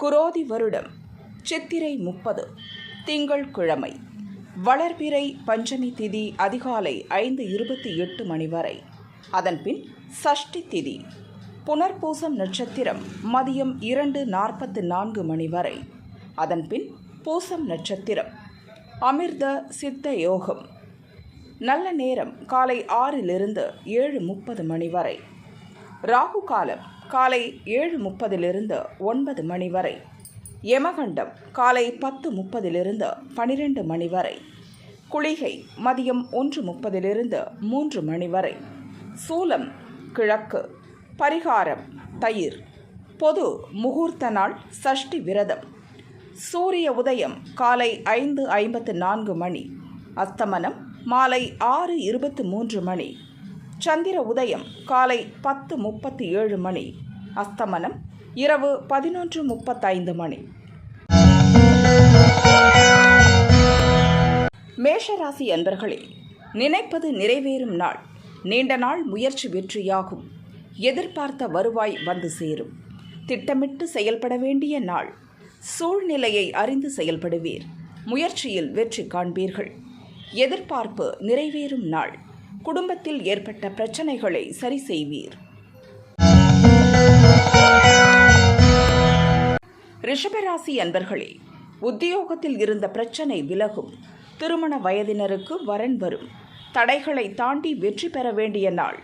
குரோதி வருடம் சித்திரை முப்பது திங்கள் கிழமை வளர்பிறை பஞ்சமி திதி அதிகாலை ஐந்து இருபத்தி எட்டு மணி வரை. அதன்பின் சஷ்டி திதி புனர்பூசம் நட்சத்திரம் மதியம் இரண்டு நாற்பத்து நான்கு மணி வரை. அதன்பின் பூசம் நட்சத்திரம் அமிர்த சித்த யோகம். நல்ல நேரம் காலை ஆறிலிருந்து ஏழு முப்பது மணி வரை. ராகு காலம் காலை ஏழு முப்பதிலிருந்து ஒன்பது மணி வரை. யமகண்டம் காலை பத்து முப்பதிலிருந்து பனிரெண்டு மணி வரை. குளிகை மதியம் ஒன்று முப்பதிலிருந்து மூன்று மணி வரை. சூலம் கிழக்கு பரிகாரம் தயிர். பொது முகூர்த்த நாள் சஷ்டி விரதம். சூரிய உதயம் காலை ஐந்து ஐம்பத்து நான்கு மணி. அஸ்தமனம் மாலை ஆறு இருபத்து மூன்று மணி. சந்திர உதயம் காலை பத்து முப்பத்தி ஏழு மணி. அஸ்தமனம் இரவு பதினொன்று முப்பத்தைந்து மணி. மேஷராசி அன்பர்களே நினைப்பது நிறைவேறும் நாள். நீண்ட நாள் முயற்சி வெற்றியாகும். எதிர்பார்த்த வருவாய் வந்து சேரும். திட்டமிட்டு செயல்பட வேண்டிய நாள். சூழ்நிலையை அறிந்து செயல்படுவீர். முயற்சியில் வெற்றி காண்பீர்கள். எதிர்பார்ப்பு நிறைவேறும் நாள். குடும்பத்தில் ஏற்பட்ட பிரச்சனைகளை சரி செய்வீர். ரிஷபராசி அன்பர்களே உத்தியோகத்தில் இருந்த பிரச்சனை விலகும். திருமண வயதினருக்கு வரன் வரும். தடைகளை தாண்டி வெற்றி பெற வேண்டிய நாள்.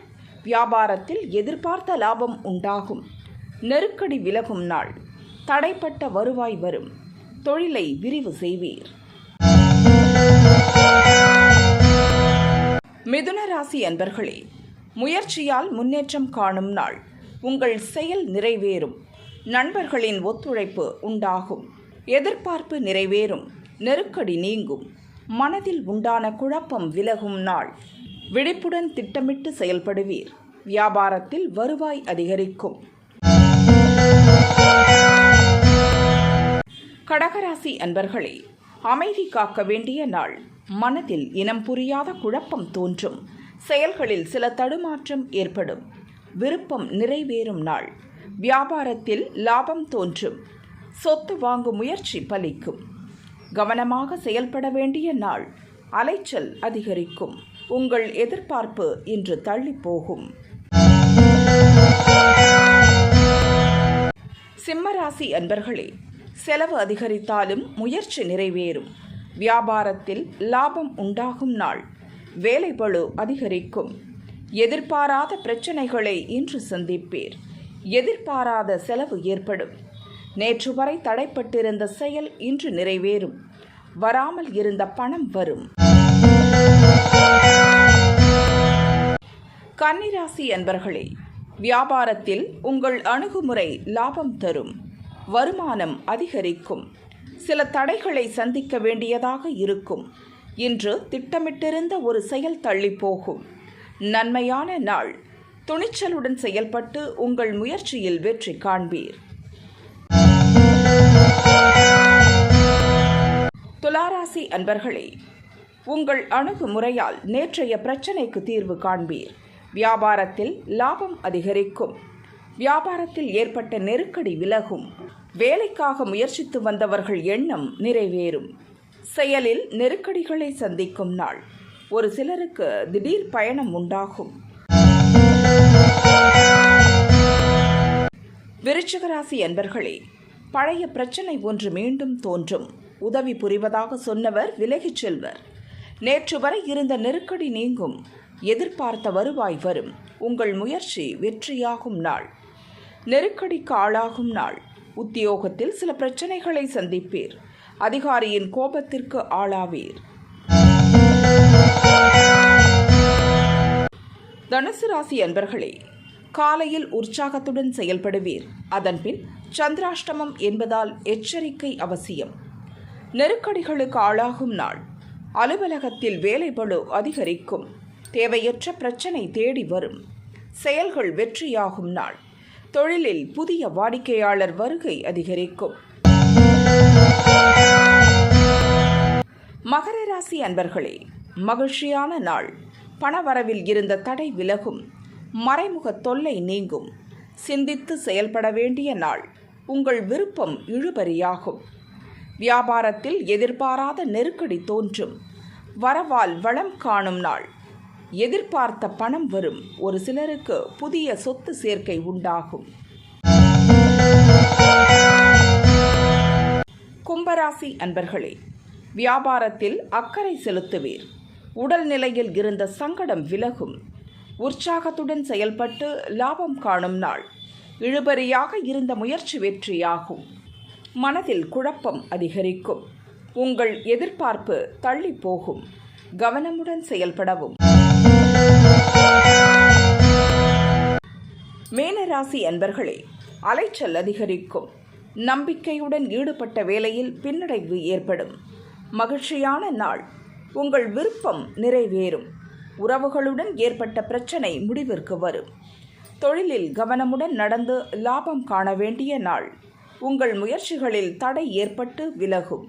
வியாபாரத்தில் எதிர்பார்த்த லாபம் உண்டாகும். நெருக்கடி விலகும் நாள். தடைப்பட்ட வருவாய் வரும். தொழிலை விரிவு செய்வீர். மிதுன ராசி அன்பர்களே முயற்சியால் முன்னேற்றம் காணும் நாள். உங்கள் செயல் நிறைவேறும். நண்பர்களின் ஒத்துழைப்பு உண்டாகும். எதிர்பார்ப்பு நிறைவேறும். நெருக்கடி நீங்கும். மனதில் உண்டான குழப்பம் விலகும் நாள். விழிப்புடன் திட்டமிட்டு செயல்படுவீர். வியாபாரத்தில் வருவாய் அதிகரிக்கும். கடகராசி அன்பர்களே அமைதி காக்க வேண்டிய நாள். மனதில் இனம் புரியாத குழப்பம் தோன்றும். செயல்களில் சில தடுமாற்றம் ஏற்படும். விருப்பம் நிறைவேறும் நாள். வியாபாரத்தில் லாபம் தோன்றும். சொத்து வாங்கும் முயற்சி பலிக்கும். கவனமாக செயல்பட வேண்டிய நாள். அலைச்சல் அதிகரிக்கும். உங்கள் எதிர்பார்ப்பு இன்று தள்ளி போகும் சிம்மராசி அன்பர்களே செலவு அதிகரித்தாலும் முயற்சி நிறைவேறும். வியாபாரத்தில் லாபம் உண்டாகும் நாள். வேலைப்பழு அதிகரிக்கும். எதிர்பாராத பிரச்சனைகளை இன்று சந்திப்பீர். எதிர்பாராத செலவு ஏற்படும். நேற்று வரை தடைப்பட்டிருந்த செயல் இன்று நிறைவேறும். வராமல் இருந்த பணம் வரும். கன்னிராசி அன்பர்களே வியாபாரத்தில் உங்கள் அணுகுமுறை லாபம் தரும். வருமானம் அதிகரிக்கும். சில தடைகளை சந்திக்க வேண்டியதாக இருக்கும். இன்று திட்டமிட்டிருந்த ஒரு செயல் தள்ளி போகும். நன்மையான நாள். துணிச்சலுடன் செயல்பட்டு உங்கள் முயற்சியில் வெற்றி காண்பீர். துலாராசி அன்பர்களே உங்கள் அணுகுமுறையால் நேற்றைய பிரச்சனைக்கு தீர்வு காண்பீர். வியாபாரத்தில் லாபம் அதிகரிக்கும். வியாபாரத்தில் ஏற்பட்ட நெருக்கடி விலகும். வேலைக்காக முயற்சித்து வந்தவர்கள் எண்ணம் நிறைவேறும். செயலில் நெருக்கடிகளை சந்திக்கும் நாள். ஒரு சிலருக்கு திடீர் பயணம் உண்டாகும். விருச்சிகராசி என்பர்களே பழைய பிரச்சனை ஒன்று மீண்டும் தோன்றும். உதவி புரிவதாக சொன்னவர் விலகிச் செல்வர். நேற்று வரை இருந்த நெருக்கடி நீங்கும். எதிர்பார்த்த வருவாய் வரும். உங்கள் முயற்சி வெற்றியாகும் நாள். நெருக்கடிக்கு ஆளாகும் நாள். உத்தியோகத்தில் சில பிரச்சனைகளை சந்திப்பீர். அதிகாரியின் கோபத்திற்கு ஆளாவீர். தனுசு ராசி அன்பர்களே காலையில் உற்சாகத்துடன் செயல்படுவீர். அதன்பின் சந்திராஷ்டமம் என்பதால் எச்சரிக்கை அவசியம். நெருக்கடிகளுக்கு ஆளாகும் நாள். அலுவலகத்தில் வேலைபளு அதிகரிக்கும். தேவையற்ற பிரச்சனை தேடி வரும். செயல்கள் வெற்றியாகும் நாள். தொழிலில் புதிய வாடிக்கையாளர் வருகை அதிகரிக்கும். மகர ராசி அன்பர்களே மகிழ்ச்சியான நாள். பணவரவில் இருந்த தடை விலகும். மறைமுக தொல்லை நீங்கும். சிந்தித்து செயல்பட வேண்டிய நாள். உங்கள் விருப்பம் இழுபறியாகும். வியாபாரத்தில் எதிர்பாராத நெருக்கடி தோன்றும். வரவால் வளம் காணும் நாள். எதிர்பார்த்த பணம் வரும். ஒரு சிலருக்கு புதிய சொத்து சேர்க்கை உண்டாகும். கும்பராசி அன்பர்களே வியாபாரத்தில் அக்கறை செலுத்துவீர். உடல் நிலையில் இருந்த சங்கடம் விலகும். உற்சாகத்துடன் செயல்பட்டு லாபம் காணும் நாள். இழுபறியாக இருந்த முயற்சி வெற்றியாகும். மனதில் குழப்பம் அதிகரிக்கும். உங்கள் எதிர்பார்ப்பு தள்ளி போகும் கவனமுடன் செயல்படவும். மேனராசி அன்பர்களே அலைச்சல் அதிகரிக்கும். நம்பிக்கையுடன் ஈடுபட்ட வேலையில் பின்னடைவு ஏற்படும். மகிழ்ச்சியான நாள். உங்கள் விருப்பம் நிறைவேறும். உறவுகளுடன் ஏற்பட்ட பிரச்சனை முடிவிற்கு வரும். தொழிலில் கவனமுடன் நடந்து லாபம் காண வேண்டிய நாள். உங்கள் முயற்சிகளில் தடை ஏற்பட்டு விலகும்.